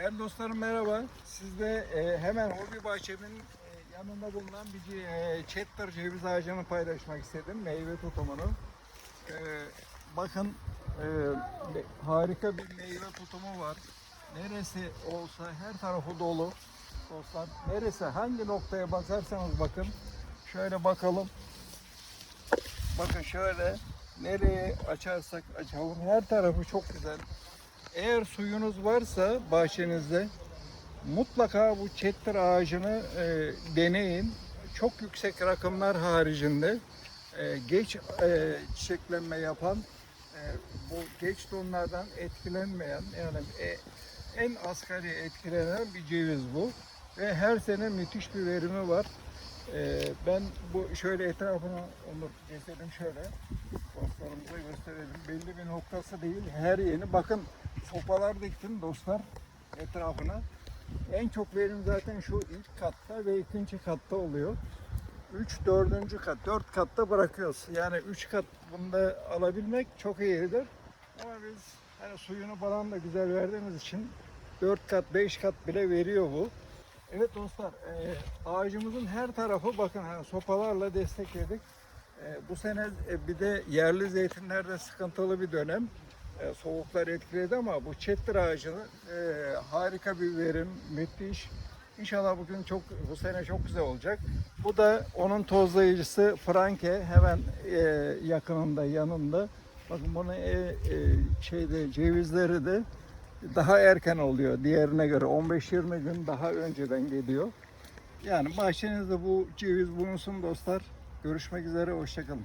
Değerli dostlarım merhaba. Sizde e, hemen hobi bahçemin e, yanında bulunan bir e, cheddar ceviz ağacını paylaşmak istedim. Meyve tutumunu. E, bakın e, harika bir meyve tutumu var. Neresi olsa her tarafı dolu. Dostlar neresi hangi noktaya bakarsanız bakın. Şöyle bakalım. Bakın şöyle nereye açarsak açalım her tarafı çok güzel. Eğer suyunuz varsa bahçenizde mutlaka bu çettir ağacını e, deneyin. Çok yüksek rakımlar haricinde e, geç e, çiçeklenme yapan e, bu geç donlardan etkilenmeyen yani e, en asgari etkilenen bir ceviz bu ve her sene müthiş bir verimi var. E, ben bu şöyle etrafına onu gezelim şöyle dostlarımıza gösterelim. Belli bir noktası değil her yeni. Bakın sopalar diktim dostlar etrafına. En çok verim zaten şu ilk katta ve ikinci katta oluyor. 3 dördüncü kat, 4 katta bırakıyoruz. Yani 3 kat bunda alabilmek çok iyidir. Ama biz hani suyunu falan da güzel verdiğimiz için 4 kat, 5 kat bile veriyor bu. Evet dostlar, e, ağacımızın her tarafı bakın hani sopalarla destekledik. E, bu sene e, bir de yerli zeytinlerde sıkıntılı bir dönem. E, soğuklar etkiledi ama bu çettir ağacını e, harika bir verim, müthiş. İnşallah bugün çok bu sene çok güzel olacak. Bu da onun tozlayıcısı Franke hemen e, yakınında yanında. Bakın bunun e, e, şeyde cevizleri de daha erken oluyor diğerine göre 15-20 gün daha önceden geliyor. Yani bahçenizde bu ceviz bulunsun dostlar. Görüşmek üzere hoşçakalın.